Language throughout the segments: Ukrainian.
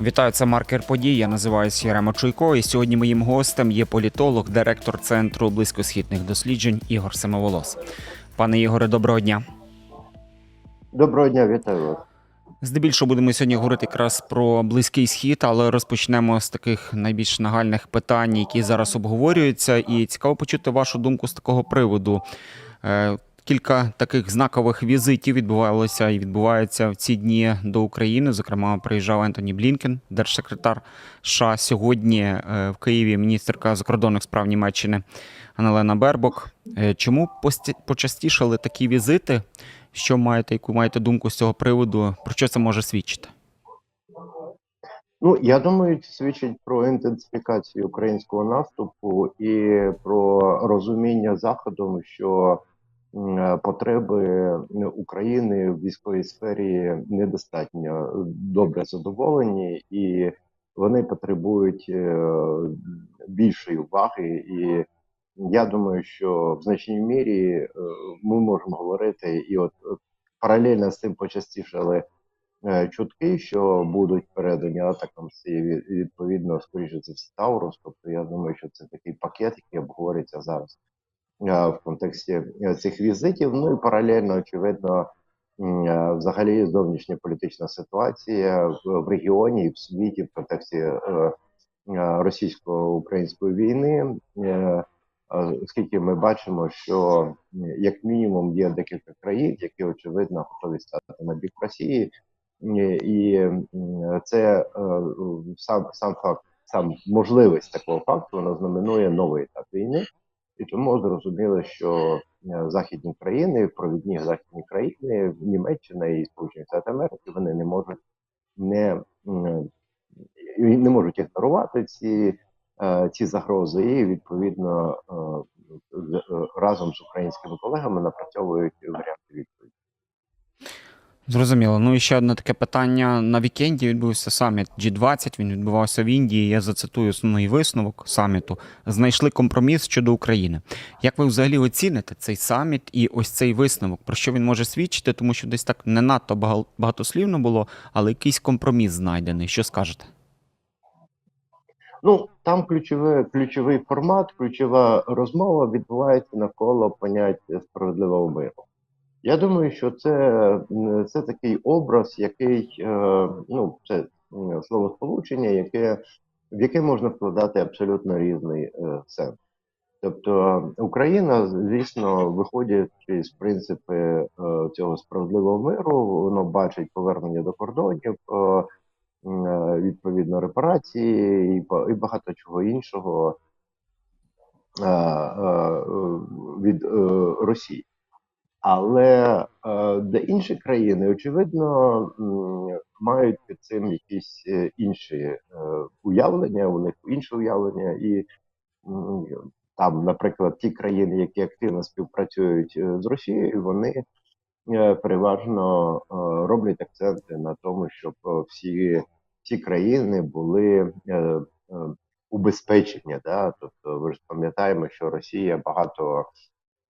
Вітаю, це маркер подій. Я називаюся Єрема Чуйко. І сьогодні моїм гостем є політолог, директор центру близькосхідних досліджень Ігор Семиволос. Пане Ігоре, доброго дня. Доброго дня, вітаю вас. Здебільшого будемо сьогодні говорити якраз про близький схід, але розпочнемо з таких найбільш нагальних питань, які зараз обговорюються. І цікаво почути вашу думку з такого приводу. Кілька таких знакових візитів відбувалося і відбуваються в ці дні до України. Зокрема, приїжджав Ентоні Блінкен, держсекретар США. Сьогодні е, в Києві міністерка закордонних справ Німеччини Аналена Бербок. Е, Чому почастішали такі візити? Що маєте, яку маєте думку з цього приводу? Про що це може свідчити? Ну я думаю, це свідчить про інтенсифікацію українського наступу і про розуміння заходом, що потреби України в військовій сфері недостатньо добре задоволені, і вони потребують е, більшої уваги. І я думаю, що в значній мірі е, ми можемо говорити, і от е, паралельно з цим почастішали е, чутки, що будуть передані атакам відповідно, скоріше це все Таурус. Тобто я думаю, що це такий пакет, який обговорюється зараз е, в контексті е, цих візитів. Ну і паралельно, очевидно, е, взагалі зовнішня політична ситуація в, регіоні і в світі в контексті е, е, російсько-української війни. Е, е, Оскільки ми бачимо, що як мінімум є декілька країн, які очевидно готові стати на бік Росії, і це е, сам сам факт, сам можливість такого факту вона знаменує новий етап війни, і тому зрозуміло, що е, західні країни, провідні західні країни, Німеччина і Сполучені Штати Америки, вони не можуть не, не можуть ігнорувати ці, е, ці загрози, і відповідно е, разом з українськими колегами напрацьовують варіанти відповіді. Зрозуміло. Ну і ще одне таке питання. На вікенді відбувся саміт G20, Він відбувався в Індії. Я зацитую основний висновок саміту. Знайшли компроміс щодо України. Як ви взагалі оціните цей саміт і ось цей висновок? Про що він може свідчити? Тому що десь так не надто багатослівно було, але якийсь компроміс знайдений. Що скажете? Ну там ключовий, ключовий формат, ключова розмова відбувається навколо поняття справедливого миру. Я думаю, що це, це такий образ, який е, ну це словосполучення, яке в яке можна вкладати абсолютно різний е, сенс. Тобто Україна, звісно, виходячи з принципи е, цього справедливого миру, воно бачить повернення до кордонів, відповідно репарації і, і багато чого іншого від Росії. Але е, де інші країни, очевидно, мають під цим якісь е, інші е, уявлення, у них інше уявлення, і там, наприклад, ті країни, які активно співпрацюють з Росією, вони переважно роблять акценти на тому, щоб всі, всі країни були убезпечені. Да? Тобто, ви ж пам'ятаємо, що Росія багато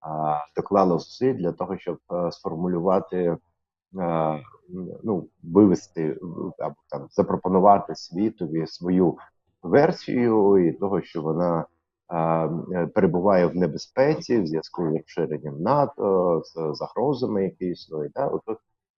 а, доклала зусиль для того, щоб е, сформулювати, е, ну, вивести або там запропонувати світові свою версію і того, що вона е, перебуває в небезпеці в зв'язку з розширенням НАТО, з загрозами, які існують. Да?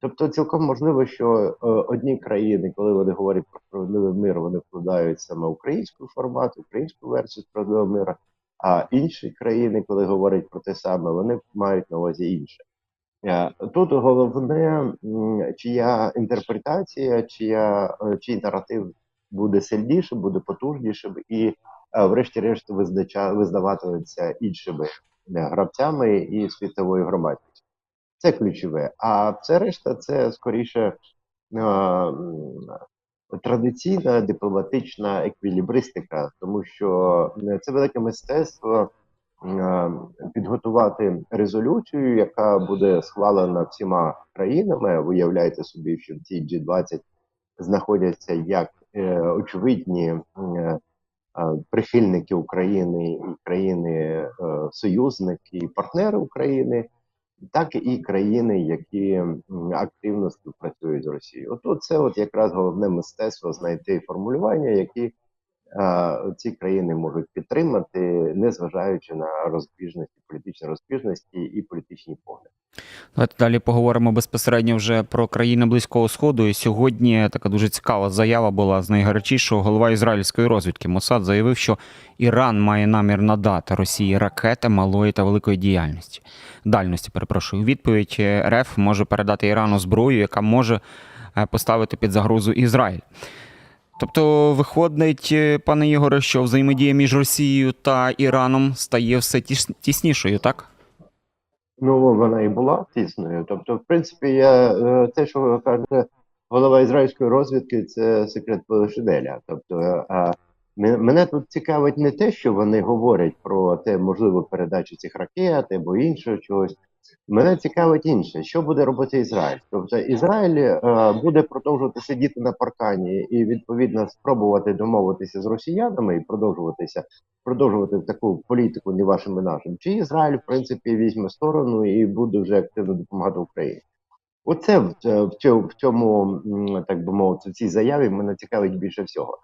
Тобто, цілком можливо, що одні країни, коли вони говорять про справедливий мир, вони вкладають саме український формат, українську версію справедливого миру. А інші країни, коли говорять про те саме, вони мають на увазі інше. Е, Тут головне, чия інтерпретація, чия, е, чий наратив буде сильнішим, буде потужнішим, і, е, врешті-решт, визнаватиметься іншими гравцями і світовою громадськістю. Це ключове. А все решта це скоріше традиційна дипломатична еквілібристика, тому що е, це велике мистецтво е, підготувати резолюцію, яка буде схвалена всіма країнами. Виявляєте собі, що в цій G20 знаходяться як е, очевидні прихильники України і країни союзники і партнери України. Так і країни, які активно співпрацюють з Росією. От, це от якраз головне мистецтво знайти формулювання, які ці країни можуть підтримати, незважаючи на розбіжності, політичні розбіжності і політичні погляди. Давайте далі поговоримо безпосередньо вже про країни Близького Сходу. І сьогодні така дуже цікава заява була з найгарячішого. Голова ізраїльської розвідки Мосад заявив, що Іран має намір надати Росії ракети малої та великої діяльності. Дальності, перепрошую. Відповідь е, РФ може передати Ірану зброю, яка може е, поставити під загрозу Ізраїль. Тобто, виходить, е, пане Ігоре, що взаємодія між Росією та Іраном стає все тіснішою, так? Ну, вона і була тісною. Тобто, в принципі, я е, те, що ви кажете, голова ізраїльської розвідки, це секрет Полишинеля. Тобто, е, а мене тут цікавить не те, що вони говорять про те, можливу передачу цих ракет або іншого чогось. Мене цікавить інше, що буде робити Ізраїль. Тобто Ізраїль е, буде продовжувати сидіти на паркані і відповідно спробувати домовитися з росіянами і продовжуватися продовжувати таку політику не вашим і нашим. Чи Ізраїль, в принципі, візьме сторону і буде вже активно допомагати Україні? Оце в, в, цьому, в цьому, так би мовити, в цій заяві мене цікавить більше всього.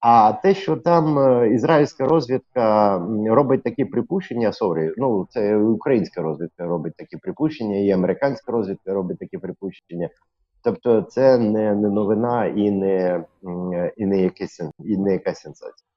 А те, що там е, ізраїльська розвідка робить такі припущення, сорі, ну це українська розвідка робить такі припущення, і американська розвідка робить такі припущення. Тобто, це не, не новина і не, і не якась і не якась сенсація.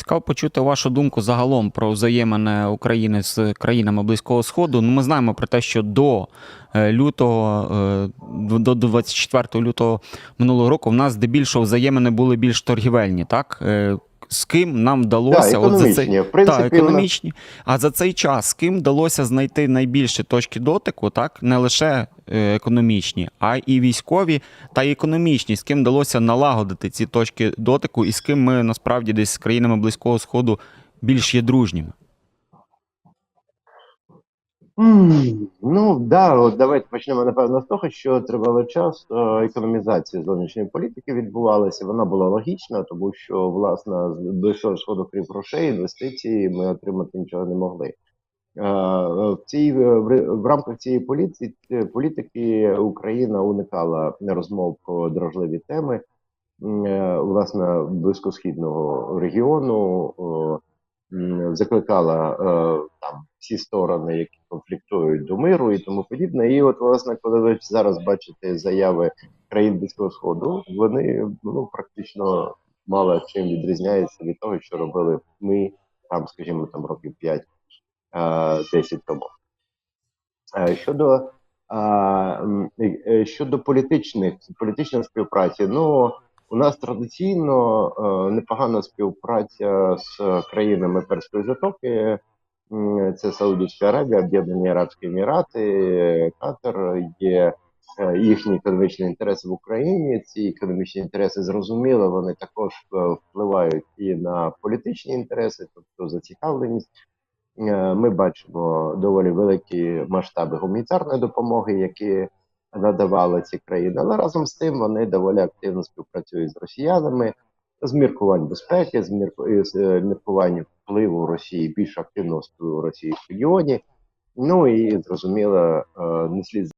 Цікаво почути вашу думку загалом про взаємини України з країнами Близького Сходу. Ну, ми знаємо про те, що до е, лютого, е, до до 24 лютого минулого року в нас здебільшого взаємини були більш торгівельні, так? З ким нам вдалося вдалося от за цей. В принципі, так, економічні. А за цей час з ким вдалося знайти найбільше точки дотику, так не лише е, економічні, а і військові та й економічні, з ким вдалося налагодити ці точки дотику, і з ким ми насправді десь з країнами Близького Сходу більш є дружніми. Ну да, от давайте почнемо напевно з того, що тривалий час е, економізація зовнішньої політики відбувалася. Вона була логічна, тому що власне ближчого сходу крім грошей, інвестицій ми отримати нічого не могли. Е, В цій в, рамках цієї політики, політики Україна уникала розмов про дражливі теми. Е, Власне, близькосхідного регіону закликала е, там всі сторони, які конфліктують до миру і тому подібне. І от, власне, коли ви зараз бачите заяви країн Близького Сходу, вони ну практично мало чим відрізняються від того, що робили ми там, скажімо, там років 5-10 тому. Е, Щодо е, е, щодо політичних політичної співпраці, ну у нас традиційно е, непогана співпраця з країнами Перської затоки. Це Саудівська Аравія, Об'єднані Арабські Емірати, Катар. Є е, їхні економічні інтереси в Україні. Ці економічні інтереси зрозуміло, вони також е, впливають і на політичні інтереси, тобто зацікавленість. Ми бачимо доволі великі масштаби гуманітарної допомоги, які надавали ці країни, але разом з тим вони доволі активно співпрацюють з росіянами з міркувань безпеки, з мірку- з, е, міркувань впливу Росії, більш активного впливу Росії в регіоні. Ну і зрозуміло, е, не слід